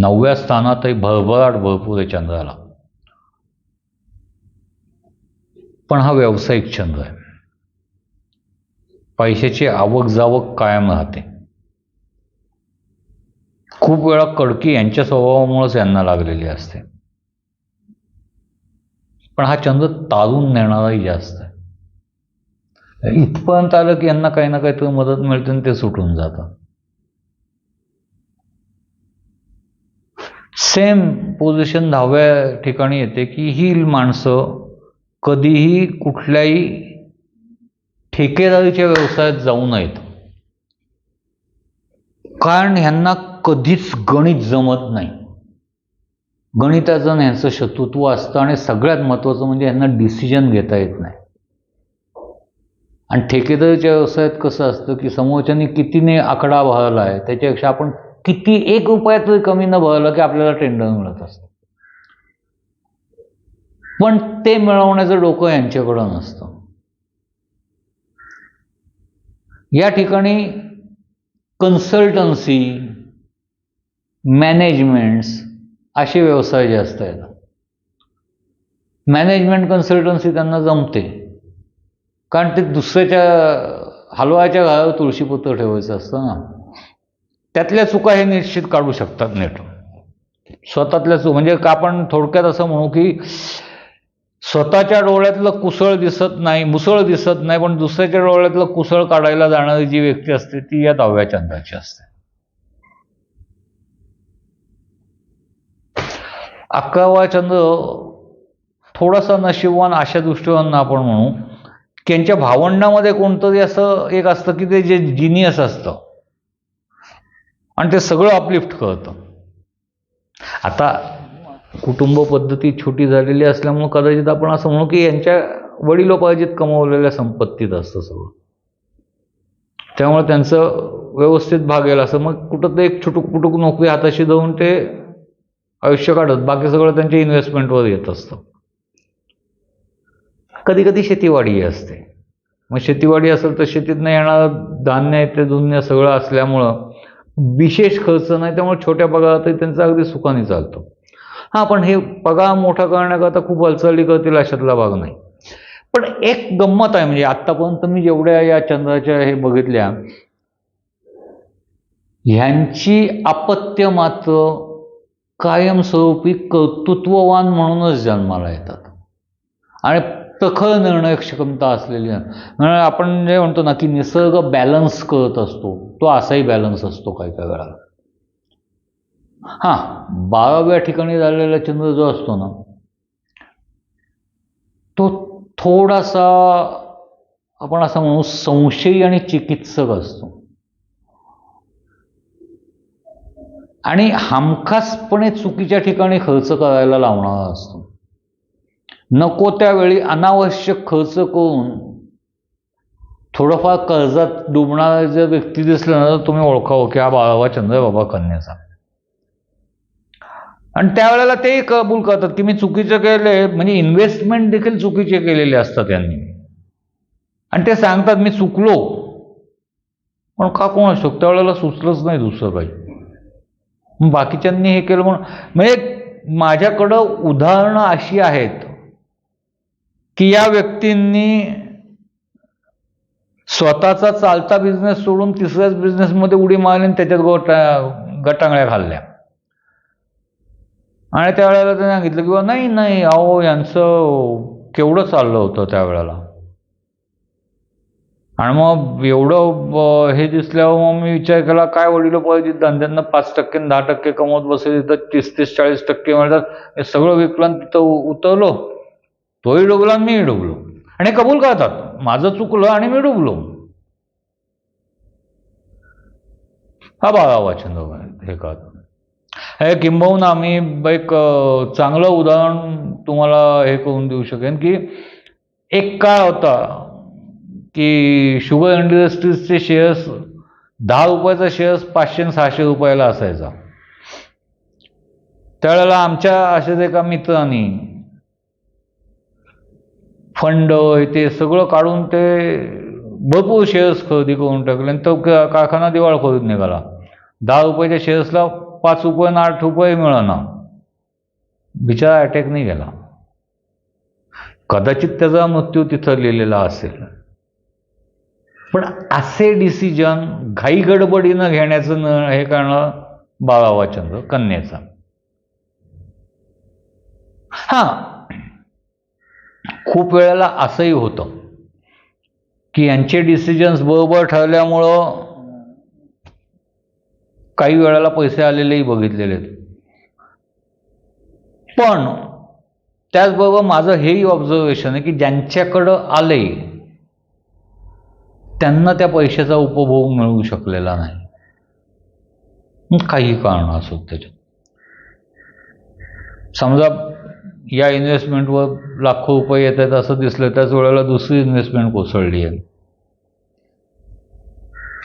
नवव्या स्थानातही भरभराट भरपूर आहे चंद्राला. पण हा व्यावसायिक चंद्र आहे. पैशाची आवक जावक कायम राहते. खूप वेळा कडकी यांच्या स्वभावामुळेच यांना लागलेली असते. पण हा चंद्र तारून नेणाराही जास्त आहे. इथपर्यंत आलं की यांना काही ना काहीतरी मदत मिळते आणि ते सुटून जातं. सेम पोझिशन दहाव्या ठिकाणी येते की ही माणसं कधीही कुठल्याही ठेकेदारीच्या व्यवसायात जाऊ नयेत. कारण ह्यांना कधीच गणित जमत नाही. गणिताचं आणि ह्यांचं शत्रुत्व असतं आणि सगळ्यात महत्त्वाचं म्हणजे ह्यांना डिसिजन घेता येत नाही. आणि ठेकेदारीच्या व्यवसायात कसं असतं की समोरच्यानी कितीने आकडा भरला आहे त्याच्यापेक्षा आपण किती एक रुपया तरी कमी न भरलं की आपल्याला टेंडर मिळत असतं पण ते मिळवण्याचं डोकं यांच्याकडं नसतं. या ठिकाणी कन्सल्टन्सी मॅनेजमेंट्स असे व्यवसाय जे असतात मॅनेजमेंट कन्सल्टन्सी त्यांना जमते. कारण ते दुसऱ्याच्या हलवाच्या घरावर तुळशीपत्र ठेवायचं असतं ना. त्यातल्या चुका हे निश्चित काढू शकतात नेट स्वतःतल्या चुक म्हणजे का आपण थोडक्यात असं म्हणू की स्वतःच्या डोळ्यातलं कुसळ दिसत नाही मुसळ दिसत नाही पण दुसऱ्याच्या डोळ्यातलं कुसळ काढायला जाणारी जी व्यक्ती असते ती या दहाव्या चंद्राची असते. अकरावा चंद्र थोडासा नशिबवान अशा दृष्टीनं आपण म्हणू की यांच्या भावंडामध्ये कोणतरी असं एक असतं की ते जे जिनियस असतं. आणि ते सगळं अपलिफ्ट करतं आता कुटुंब पद्धती छोटी झालेली असल्यामुळं कदाचित आपण असं म्हणू की यांच्या वडिलोपार्जित कमवलेल्या संपत्तीत असतं सगळं. त्यामुळे त्यांचं व्यवस्थित भागेल असं मग कुठं ते एक छुटूक पुटूक नोकरी हाताशी जाऊन ते आयुष्य काढत बाकी सगळं त्यांच्या इन्व्हेस्टमेंटवर येत असतं. कधी कधी शेतीवाडी असते. मग शेतीवाडी असेल तर शेतीतनं येणारं धान्य ते धुन्य सगळं असल्यामुळं विशेष खर्च नाही त्यामुळे छोट्या पगारातही त्यांचा अगदी सुखाने चालतो. हां पण हे पगार मोठा करण्याकरता खूप हालचाली करतील अशातला भाग नाही. पण एक गंमत आहे म्हणजे आत्तापर्यंत मी जेवढ्या या चंद्राच्या हे बघितल्या ह्यांची अपत्य मात्र कायमस्वरूपी कर्तृत्ववान म्हणूनच जन्माला येतात. आणि प्रखर निर्णय क्षमता असलेली म्हणजे आपण जे म्हणतो ना की निसर्ग बॅलन्स करत असतो. तो असाही बॅलन्स असतो काही काही वेळाला. हां बाराव्या ठिकाणी झालेला चंद्र जो असतो ना तो थोडासा आपण असं म्हणू संशयी आणि चिकित्सक असतो. आणि हमखासपणे चुकीच्या ठिकाणी खर्च करायला लावणारा असतो. नको त्यावेळी अनावश्यक खर्च करून थोडंफार कर्जात डुबणारा जर व्यक्ती दिसलं ना तर तुम्ही ओळखावं की हा बाळावा चंद्र बाबा कन्याचा. आणि त्यावेळेला तेही कबूल करतात की मी चुकीचं केले म्हणजे इन्व्हेस्टमेंट देखील चुकीचे केलेले असतात त्यांनी आणि ते सांगतात मी चुकलो. पण का कोण असतो त्यावेळेला सुचलंच नाही दुसरं काही. बाकीच्यांनी हे केलं म्हणून म्हणजे माझ्याकडं उदाहरणं अशी आहेत की या व्यक्तींनी स्वतःचा चालता बिझनेस सोडून तिसऱ्याच बिझनेसमध्ये उडी मारली आणि त्याच्यात गोटा गटांगळ्या घालल्या आणि त्यावेळेला ते सांगितलं की नाही नाही अहो यांचं केवढं चाललं होतं त्यावेळेला. आणि मग एवढं हे दिसल्यावर मग मी विचार केला काय वडील पाहिजे धंद्यांना पाच टक्के दहा टक्के कमवत बसेल तिथं तीस तीस चाळीस टक्के मिळतात. हे सगळं विकलं तिथं उतरलो. तोही डुबला आणि मीही डुबलो. आणि कबूल करतात. माझं चुकलं आणि मी डुबलो. हा बाळावा छंद हे का? हे किंबहुना आम्ही एक चांगलं उदाहरण तुम्हाला हे करून देऊ शकेन की एक काळ होता की शुगर इंडस्ट्रीजचे शेअर्स दहा रुपयाचा शेअर्स पाचशे आणि सहाशे रुपयाला असायचा. त्यावेळेला आमच्या अशाच एका मित्रांनी फंड ते सगळं काढून ते भरपूर शेअर्स खरेदी करून टाकले आणि तो कारखाना दिवाळखोरीत निघाला. दहा रुपयाच्या शेअर्सला पाच रुपये आणि आठ रुपये मिळणार बिचारा अटॅक नाही गेला कदाचित त्याचा मृत्यू तिथं लिहिलेला असेल. पण असे डिसिजन घाई गडबडीनं घेण्याचं न हे करणं बाळावाचंद्र कन्याचा. हा. खूप वेळेला असंही होतं की यांचे डिसिजन्स बरोबर ठरल्यामुळं काही वेळेला पैसे आलेलेही बघितलेले आहेत. पण त्याचबरोबर माझं हेही ऑब्झर्वेशन आहे की ज्यांच्याकडं आले त्यांना त्या पैशाचा उपभोग मिळू शकलेला नाही. काही कारण असो त्याच्यात. समजा या इन्व्हेस्टमेंटवर लाखो रुपये येत आहेत असं दिसलं त्याच वेळेला दुसरी इन्व्हेस्टमेंट कोसळली आहे.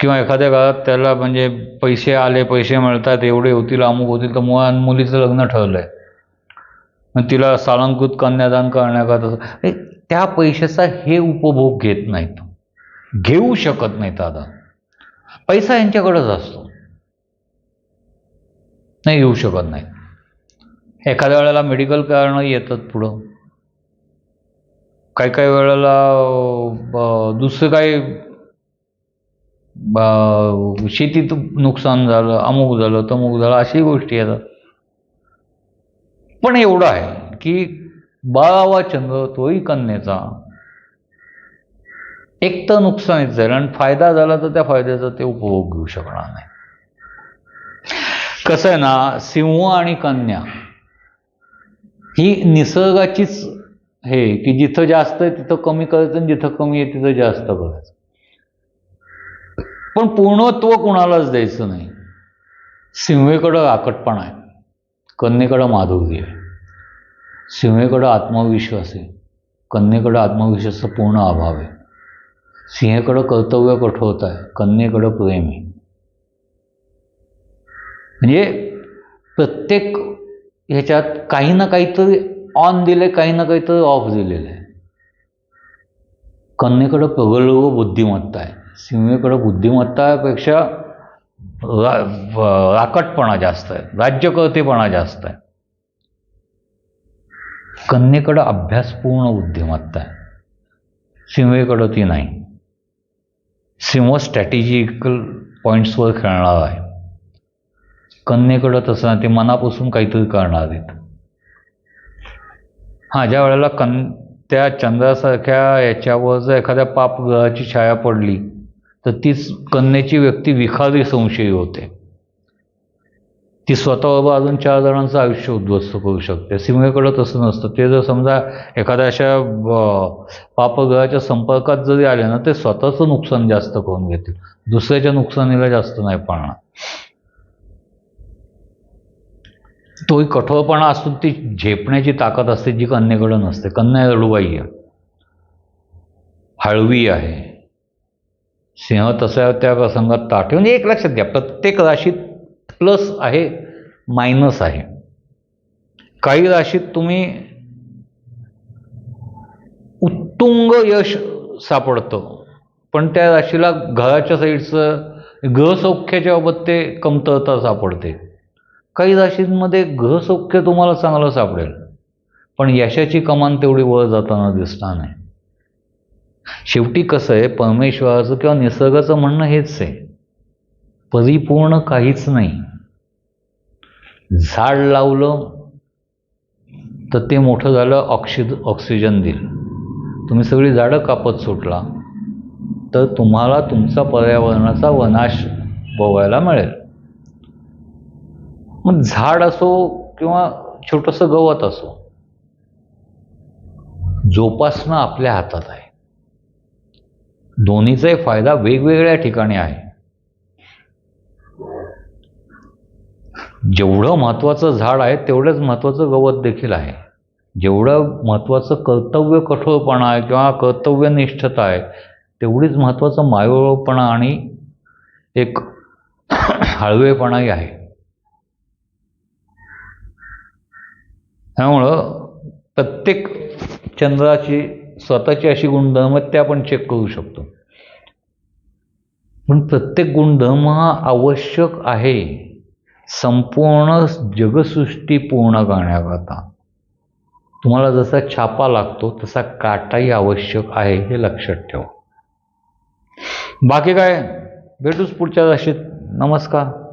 किंवा एखाद्या काळात त्याला म्हणजे पैसे आले पैसे मिळतात एवढे होतील अमुक होतील तर मुळा मुलीचं लग्न ठरलं आहे मग तिला सालंकृत कन्यादान करण्याकरता म्हणजे त्या पैशाचा हे उपभोग घेत नाहीत. घेऊ शकत नाहीत आता. पैसा यांच्याकडंच असतो. नाही येऊ शकत नाही एखाद्या वेळेला मेडिकल कारणं येतात पुढं. काही काही वेळेला दुसरं काही शेतीत नुकसान झालं अमुक झालं तमुक झालं अशाही गोष्टी येतात पण एवढं आहे की बाळावा चंद्र तोही कन्येचा. एक तर नुकसानीच जाईल आणि फायदा झाला तर त्या फायद्याचा ते उपभोग घेऊ शकणार नाही. कसं आहे ना सिंह आणि कन्या ही निसर्गाचीच हे की जिथं जास्त आहे तिथं कमी करायचं आणि जिथं कमी आहे तिथं जास्त करायचं. पण पूर्णत्व कुणालाच द्यायचं नाही. सिंहेकडं आकटपणा आहे. कन्येकडं माधुर्य आहे. सिंहेकडं आत्मविश्वास आहे. कन्येकडं आत्मविश्वासाचा पूर्ण अभाव आहे. सिंहेकडं कर्तव्य कठोरता आहे. कन्येकडं प्रेम आहे. म्हणजे प्रत्येक ह्याच्यात काही ना काहीतरी ऑन दिले काही ना काहीतरी ऑफ दिलेलं आहे. कन्येकडं प्रगल्भ बुद्धिमत्ता आहे. सीमेकडं बुद्धिमत्तापेक्षा रा राकटपणा जास्त आहे. राज्यकर्तेपणा जास्त आहे. कन्येकडं अभ्यासपूर्ण बुद्धिमत्ता आहे. सिंहेकडं ती नाही. सिंह स्ट्रॅटेजिकल पॉईंट्सवर खेळणार आहे. कन्येकडं तसं नाही ते मनापासून काहीतरी करणार आहेत. हां ज्या वेळेला कन त्या चंद्रासारख्या याच्यावर जर एखाद्या पापग्रहाची छाया पडली तर तीच कन्येची व्यक्ती विखारी संशयी होते. ती स्वतःबरोबर अजून चार जणांचं आयुष्य उद्ध्वस्त करू शकते. सिंहेकडं तसं नसतं. ते जर समजा एखाद्या अशा पापग्रहाच्या संपर्कात जरी आले ना ते स्वतःचं नुकसान जास्त करून घेतील. दुसऱ्याच्या नुकसानीला जास्त नाही पाळणार. तोही कठोरपणा असून ती झेपण्याची ताकद असते जी कन्येकडं नसते. कन्या रडूबाई आहे. हळवी आहे. सिंह तसा त्या प्रसंगात ताटे म्हणजे एक लक्षात घ्या प्रत्येक राशीत प्लस आहे मायनस आहे. काही राशीत तुम्ही उत्तुंग यश सापडतं पण त्या राशीला घराच्या साईडचं ग्रहसौख्याच्या बाबत ते कमतरता सापडते. काही राशींमध्ये ग्रहसौख्य तुम्हाला चांगलं सापडेल पण यशाची कमान तेवढी वर जाताना दिसणार नाही. शेवटी कसं आहे परमेश्वराचं किंवा निसर्गाचं म्हणणं हेच आहे. परिपूर्ण काहीच नाही. झाड लावलं तर ते मोठं झालं ऑक्सिज ऑक्सिजन देईल. तुम्ही सगळी झाडं कापत सुटला तर तुम्हाला तुमचा पर्यावरणाचा वनाश भोगायला मिळेल. मग झाड असो किंवा छोटंसं गवत असो जोपासणं आपल्या हातात आहे. दोन्हीचाही फायदा वेगवेगळ्या ठिकाणी आहे. जेवढं महत्त्वाचं झाड आहे तेवढंच महत्त्वाचं गवत देखील आहे. जेवढं महत्त्वाचं कर्तव्य कठोरपणा आहे किंवा कर्तव्यनिष्ठता आहे तेवढीच महत्त्वाचं मायवळपणा आणि एक हळवेपणाही आहे. त्यामुळं प्रत्येक चंद्राची स्वतःची अशी गुणधर्म ते आपण चेक करू शकतो. पण प्रत्येक गुणधर्म हा आवश्यक आहे. संपूर्ण जगसृष्टी पूर्ण करण्याकरता. तुम्हाला जसा छापा लागतो तसा काटाही आवश्यक आहे हे लक्षात ठेवा. बाकी काय? भेटूच पुढच्या राशीत. नमस्कार.